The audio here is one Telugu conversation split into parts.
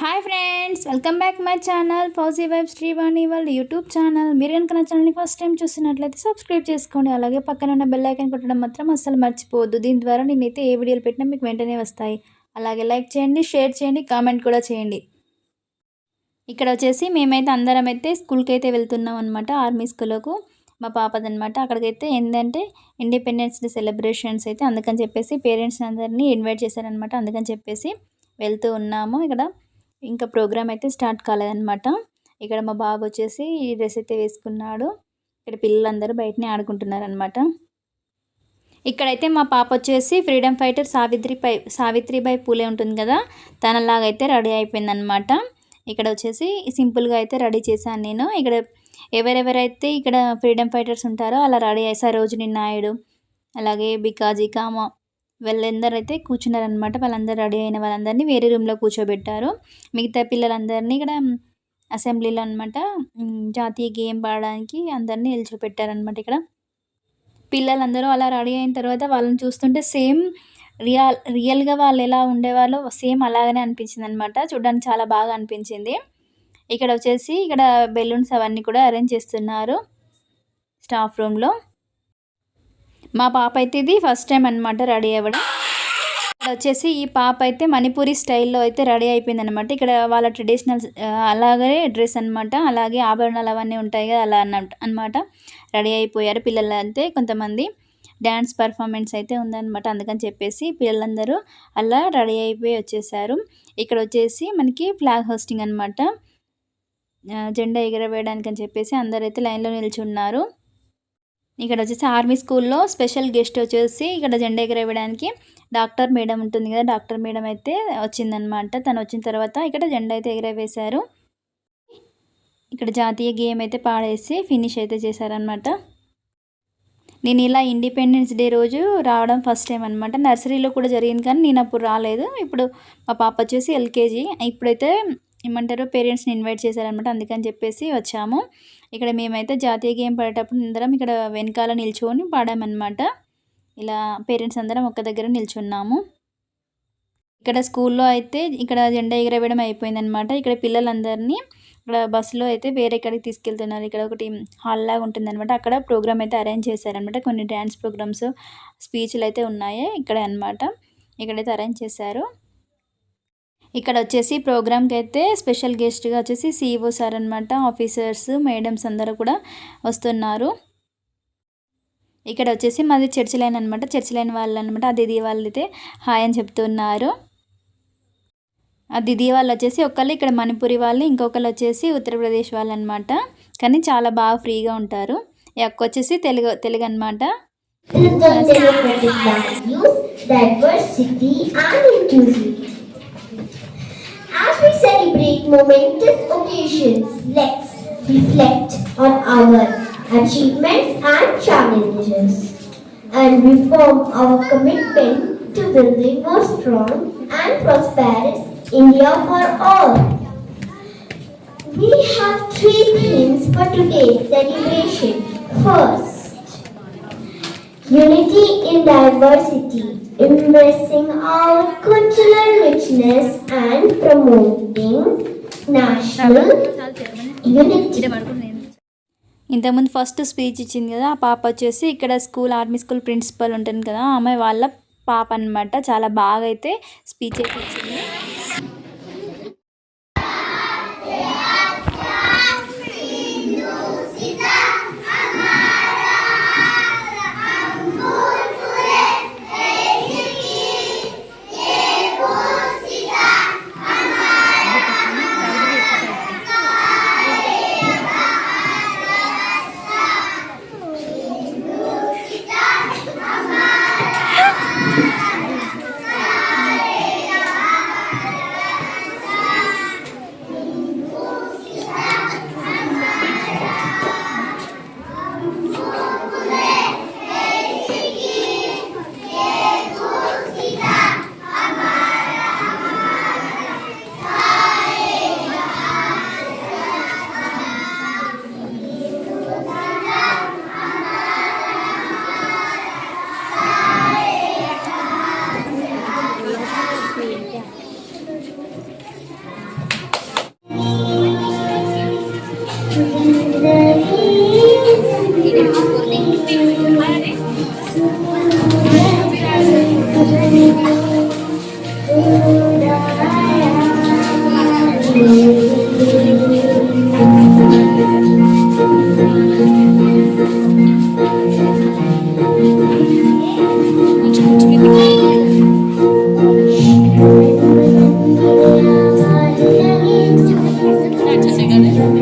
Hi friends welcome back my channel Fauji vibe Srivani వాళ్ళ యూట్యూబ్ ఛానల్ మీరు కనుక నా ఛానల్ని ఫస్ట్ టైం చూసినట్లయితే సబ్స్క్రైబ్ చేసుకోండి. అలాగే పక్కన ఉన్న బెల్ ఐకాన్ కొట్టడం మాత్రం అస్సలు మర్చిపోవద్దు. దీని ద్వారా నేనైతే ఏ వీడియోలు పెట్టినా మీకు వెంటనే వస్తాయి. అలాగే లైక్ చేయండి షేర్ చేయండి కామెంట్ కూడా చేయండి. ఇక్కడ వచ్చేసి మేమైతే అందరం అయితే స్కూల్కి అయితే వెళ్తున్నాం అనమాట ఆర్మీ స్కూల్కు మా పాపదనమాట అక్కడికైతే ఏంటంటే ఇండిపెండెన్స్ డే సెలబ్రేషన్స్ అయితే అందుకని చెప్పేసి పేరెంట్స్ అందరినీ ఇన్వైట్ చేశారనమాట అందుకని చెప్పేసి వెళ్తూ ఉన్నాము ఇక్కడ. ఇంకా ప్రోగ్రామ్ అయితే స్టార్ట్ కాలేదనమాట ఇక్కడ మా బాబు వచ్చేసి ఈ డ్రెస్ అయితే వేసుకున్నాడు. ఇక్కడ పిల్లలందరూ బయటనే ఆడుకుంటున్నారనమాట ఇక్కడైతే మా పాప వచ్చేసి ఫ్రీడమ్ ఫైటర్ సావిత్రిపై సావిత్రిబాయి పూలే ఉంటుంది కదా తనలాగైతే రెడీ అయిపోయిందనమాట ఇక్కడ వచ్చేసి సింపుల్గా అయితే రెడీ చేశాను నేను. ఇక్కడ ఎవరెవరైతే ఇక్కడ ఫ్రీడమ్ ఫైటర్స్ ఉంటారో అలా రెడీ అయ్యి రోజుని నాయుడు అలాగే బికాజీ కామ వీళ్ళందరూ అయితే కూర్చున్నారనమాట వాళ్ళందరూ రెడీ అయిన వాళ్ళందరినీ వేరే రూమ్లో కూర్చోబెట్టారు. మిగతా పిల్లలందరినీ ఇక్కడ అసెంబ్లీలో అనమాట జాతీయ గేమ్ పాడడానికి అందరినీ నిల్చోపెట్టారనమాట ఇక్కడ. పిల్లలందరూ అలా రెడీ అయిన తర్వాత వాళ్ళని చూస్తుంటే సేమ్ రియల్ రియల్గా వాళ్ళు ఎలా ఉండేవాళ్ళో సేమ్ అలాగనే అనిపించింది అనమాట చూడడానికి చాలా బాగా అనిపించింది. ఇక్కడ వచ్చేసి ఇక్కడ బెలూన్స్ అవన్నీ కూడా అరేంజ్ చేస్తున్నారు స్టాఫ్ రూమ్లో. మా పాప అయితే ఇది ఫస్ట్ టైం అనమాట రెడీ అవ్వడం. ఇక్కడ వచ్చేసి ఈ పాప అయితే మణిపూరి స్టైల్లో అయితే రెడీ అయిపోయింది అనమాట ఇక్కడ వాళ్ళ ట్రెడిషనల్ అలాగే డ్రెస్ అనమాట అలాగే ఆభరణాలు అవన్నీ ఉంటాయి కదా అలా అనమాట రెడీ అయిపోయారు పిల్లలు అయితే కొంతమంది. డ్యాన్స్ పర్ఫార్మెన్స్ అయితే ఉందన్నమాట. అందుకని చెప్పేసి పిల్లలందరూ అలా రెడీ అయిపోయి వచ్చేసారు. ఇక్కడ వచ్చేసి మనకి ఫ్లాగ్ హోస్టింగ్ అనమాట జెండా ఎగరవేయడానికి అని చెప్పేసి అందరైతే లైన్లో నిల్చున్నారు. ఇక్కడ వచ్చేసి ఆర్మీ స్కూల్లో స్పెషల్ గెస్ట్ వచ్చేసి ఇక్కడ జెండా ఎగరేయడానికి డాక్టర్ మేడం ఉంటుంది కదా డాక్టర్ మేడం అయితే వచ్చిందనమాట. తను వచ్చిన తర్వాత ఇక్కడ జెండా అయితే ఎగరవేశారు. ఇక్కడ జాతీయ గేమ్ అయితే పాడేసి ఫినిష్ అయితే చేశారనమాట. నేను ఇలా ఇండిపెండెన్స్ డే రోజు రావడం ఫస్ట్ టైం అనమాట. నర్సరీలో కూడా జరిగింది కానీ నేను అప్పుడు రాలేదు. ఇప్పుడు మా పాప వచ్చేసి ఎల్కేజీ. ఇప్పుడైతే ఏమంటారు? పేరెంట్స్ని ఇన్వైట్ చేశారనమాట అందుకని చెప్పేసి వచ్చాము. ఇక్కడ మేమైతే జాతీయ గేమ్ పడేటప్పుడు అందరం ఇక్కడ వెనకాల నిల్చుకొని పాడామన్నమాట. ఇలా పేరెంట్స్ అందరం ఒక్క దగ్గర నిల్చున్నాము. ఇక్కడ స్కూల్లో అయితే ఇక్కడ జెండా ఎగరవేయడం అయిపోయిందనమాట ఇక్కడ పిల్లలందరినీ ఇక్కడ బస్సులో అయితే వేరే ఎక్కడికి తీసుకెళ్తున్నారు. ఇక్కడ ఒకటి హాల్ లాగా ఉంటుందన్నమాట. అక్కడ ప్రోగ్రామ్ అయితే అరేంజ్ చేశారనమాట కొన్ని డ్యాన్స్ ప్రోగ్రామ్స్ స్పీచ్లు అయితే ఉన్నాయి ఇక్కడే అనమాట ఇక్కడైతే అరేంజ్ చేశారు. ఇక్కడ వచ్చేసి ప్రోగ్రామ్కి అయితే స్పెషల్ గెస్ట్గా వచ్చేసి సీఈఓ సార్ అనమాట ఆఫీసర్స్ మేడమ్స్ అందరూ కూడా వస్తున్నారు. ఇక్కడ వచ్చేసి మాది చర్చి లైన్ అనమాట చర్చి లైన్ వాళ్ళు అనమాట ఆ దిది వాళ్ళు అయితే హాయ్ అని చెప్తున్నారు. ఆ దిది వాళ్ళు వచ్చేసి ఒకళ్ళు ఇక్కడ మణిపురి వాళ్ళు ఇంకొకళ్ళు వచ్చేసి ఉత్తరప్రదేశ్ వాళ్ళు అనమాట కానీ చాలా బాగా ఫ్రీగా ఉంటారు. ఈ అక్క వచ్చేసి తెలుగు తెలుగు అనమాట diversity and inclusivity. As we celebrate momentous occasions, let's reflect on our achievements and challenges and reform our commitment to building a strong and prosperous India for all. We have three themes for today's celebration. First, Unity in diversity, embracing our cultural richness and promoting national unity. ఇంతకుముందు ఫస్ట్ స్పీచ్ ఇచ్చింది కదా ఆ పాప వచ్చేసి ఇక్కడ స్కూల్ ఆర్మీ స్కూల్ ప్రిన్సిపల్ ఉంటుంది కదా ఆమె వాళ్ళ పాప అనమాట చాలా బాగా అయితే స్పీచ్ అయితే ఇచ్చింది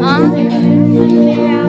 啊？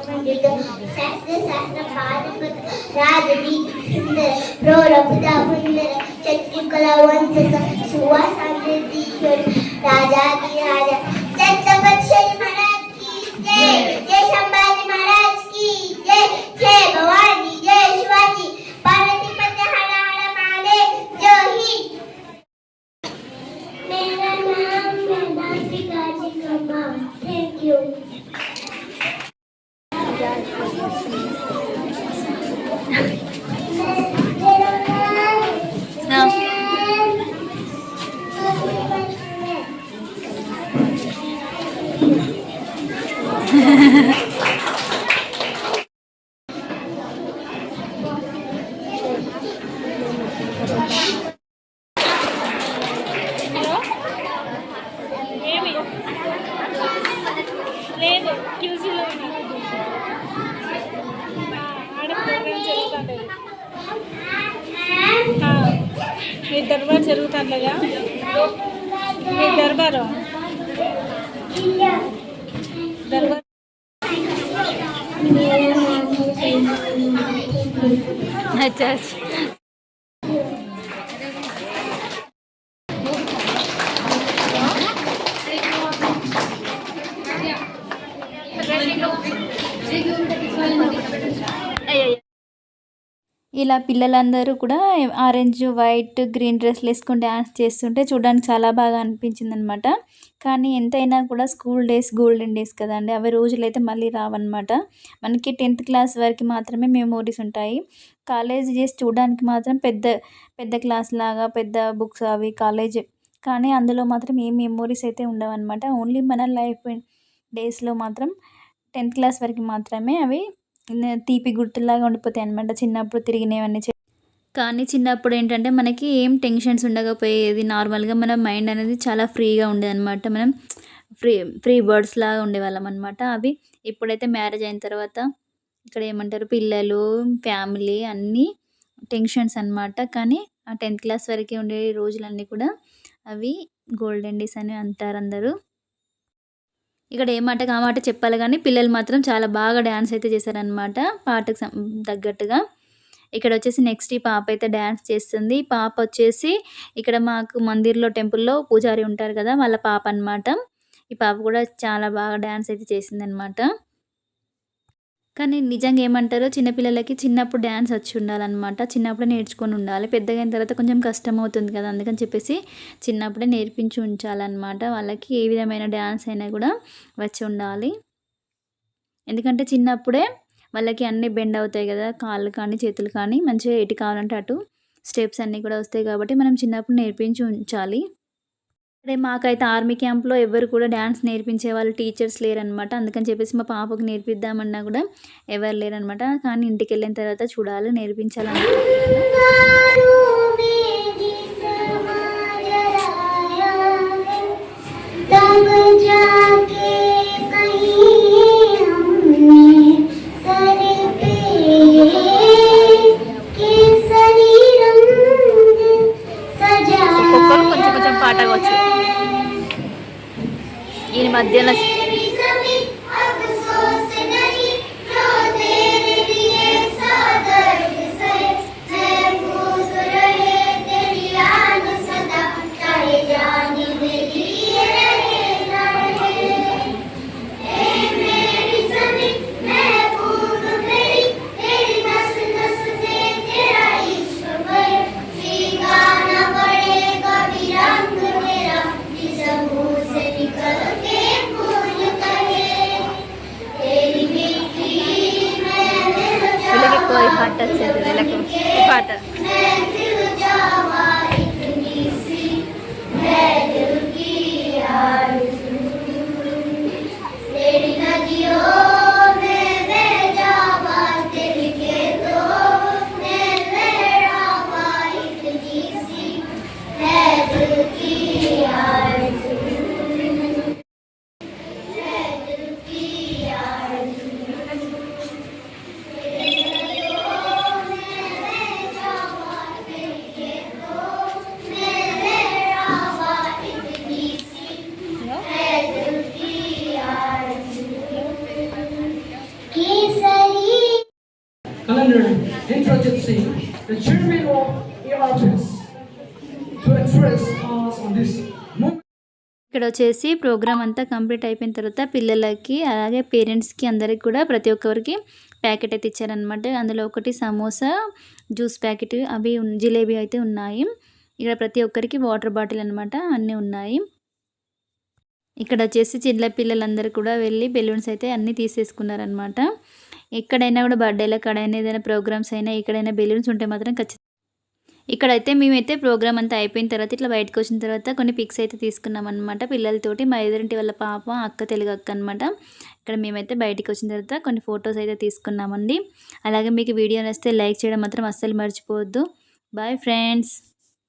पंडित शास्त्र शास्त्र पादपत राजनीति सुंदर प्रोरभुता सुंदर चक्रिकला वंश सुवासांतीश्वर राजादी राजा छत्रपति शिवाजी महाराज की जय जय संभाजी महाराज की जय जय भवानी जय शिवाजी మీ దర్బార్ జరుగుతుండగా మీ దర్బారు దర్బార్ it does. ఇలా పిల్లలందరూ కూడా ఆరెంజ్ వైట్ గ్రీన్ డ్రెస్లు వేసుకొని డ్యాన్స్ చేస్తుంటే చూడడానికి చాలా బాగా అనిపించింది అనమాట కానీ ఎంతైనా కూడా స్కూల్ డేస్ గోల్డెన్ డేస్ కదండి అవి రోజులు అయితే మళ్ళీ రావన్నమాట. మనకి టెన్త్ క్లాస్ వరకు మాత్రమే మెమోరీస్ ఉంటాయి. కాలేజ్ డేస్ చూడడానికి మాత్రం పెద్ద పెద్ద క్లాస్ లాగా పెద్ద బుక్స్ అవి కాలేజ్. కానీ అందులో మాత్రం ఏ మెమోరీస్ అయితే ఉండవన్నమాట. ఓన్లీ మన లైఫ్ డేస్లో మాత్రం టెన్త్ క్లాస్ వరకు మాత్రమే అవి తీపి గుర్తులాగా ఉండిపోతాయి అనమాట చిన్నప్పుడు తిరిగినవన్నీ కానీ చిన్నప్పుడు ఏంటంటే మనకి ఏం టెన్షన్స్ ఉండకపోయేది. నార్మల్గా మన మైండ్ అనేది చాలా ఫ్రీగా ఉండేది అనమాట మనం ఫ్రీ ఫ్రీ బర్డ్స్ లాగా ఉండేవాళ్ళం అనమాట అవి ఇప్పుడైతే మ్యారేజ్ అయిన తర్వాత ఇక్కడ ఏమంటారు? పిల్లలు ఫ్యామిలీ అన్నీ టెన్షన్స్ అనమాట కానీ ఆ టెన్త్ క్లాస్ వరకే ఉండే రోజులన్నీ కూడా అవి గోల్డెన్ డేస్ అని అంటారు అందరూ. ఇక్కడ ఏ మాటకి చెప్పాలి కానీ పిల్లలు మాత్రం చాలా బాగా డ్యాన్స్ అయితే చేశారనమాట పాటకు సం- తగ్గట్టుగా. ఇక్కడ వచ్చేసి నెక్స్ట్ ఈ పాప అయితే డ్యాన్స్ చేస్తుంది. పాప వచ్చేసి ఇక్కడ మాకు మందిర్లో టెంపుల్లో పూజారి ఉంటారు కదా వాళ్ళ పాప అనమాట ఈ పాప కూడా చాలా బాగా డ్యాన్స్ అయితే చేసింది అనమాట కానీ నిజంగా ఏమంటారో చిన్నపిల్లలకి చిన్నప్పుడు డ్యాన్స్ వచ్చి ఉండాలన్నమాట. చిన్నప్పుడే నేర్చుకొని ఉండాలి. పెద్దగా అయిన తర్వాత కొంచెం కష్టం అవుతుంది కదా. అందుకని చెప్పేసి చిన్నప్పుడే నేర్పించి ఉంచాలన్నమాట. వాళ్ళకి ఏ విధమైన డ్యాన్స్ అయినా కూడా వచ్చి ఉండాలి. ఎందుకంటే చిన్నప్పుడే వాళ్ళకి అన్నీ బెండ్ అవుతాయి కదా. కాళ్ళు కానీ చేతులు కానీ మంచిగా ఎటు కావాలంటే అటు స్టెప్స్ అన్నీ కూడా వస్తాయి కాబట్టి మనం చిన్నప్పుడు నేర్పించి ఉంచాలి. అదే మాకైతే ఆర్మీ క్యాంప్లో ఎవరు కూడా డ్యాన్స్ నేర్పించే వాళ్ళు టీచర్స్ లేరనమాట అందుకని చెప్పేసి మా పాపకు నేర్పిద్దామన్నా కూడా ఎవరు లేరనమాట కానీ ఇంటికి వెళ్ళిన తర్వాత చూడాలి నేర్పించాలన్నమాట 点了 వీళ్ళకి ఎక్కువ ఈ పాట the chairman of to address us on this ఇక్కడ వచ్చేసి ప్రోగ్రామ్ అంతా కంప్లీట్ అయిపోయిన తర్వాత పిల్లలకి అలాగే పేరెంట్స్కి అందరికి కూడా ప్రతి ఒక్కరికి ప్యాకెట్ అయితే ఇచ్చారనమాట అందులో ఒకటి సమోసా జ్యూస్ ప్యాకెట్ అవి జిలేబీ అయితే ఉన్నాయి. ఇక్కడ ప్రతి ఒక్కరికి వాటర్ బాటిల్ అనమాట అన్నీ ఉన్నాయి. ఇక్కడ వచ్చేసి చిన్న పిల్లలందరూ కూడా వెళ్ళి బెలూన్స్ అయితే అన్నీ తీసేసుకున్నారనమాట ఎక్కడైనా కూడా బర్త్డేలో ఎక్కడైనా ఏదైనా ప్రోగ్రామ్స్ అయినా ఎక్కడైనా బెలూన్స్ ఉంటే మాత్రం ఖచ్చితంగా ఇక్కడైతే మేమైతే ప్రోగ్రామ్ అంతా అయిపోయిన తర్వాత ఇట్లా బయటకు వచ్చిన తర్వాత కొన్ని పిక్స్ అయితే తీసుకున్నాం అనమాట పిల్లలతోటి. మా ఎదురింటి వాళ్ళ పాప అక్క తెలుగు అక్క అనమాట ఇక్కడ మేమైతే బయటికి వచ్చిన తర్వాత కొన్ని ఫొటోస్ అయితే తీసుకున్నామండి. అలాగే మీకు వీడియో నచ్చితే లైక్ చేయడం మాత్రం అస్సలు మర్చిపోవద్దు. Bye friends.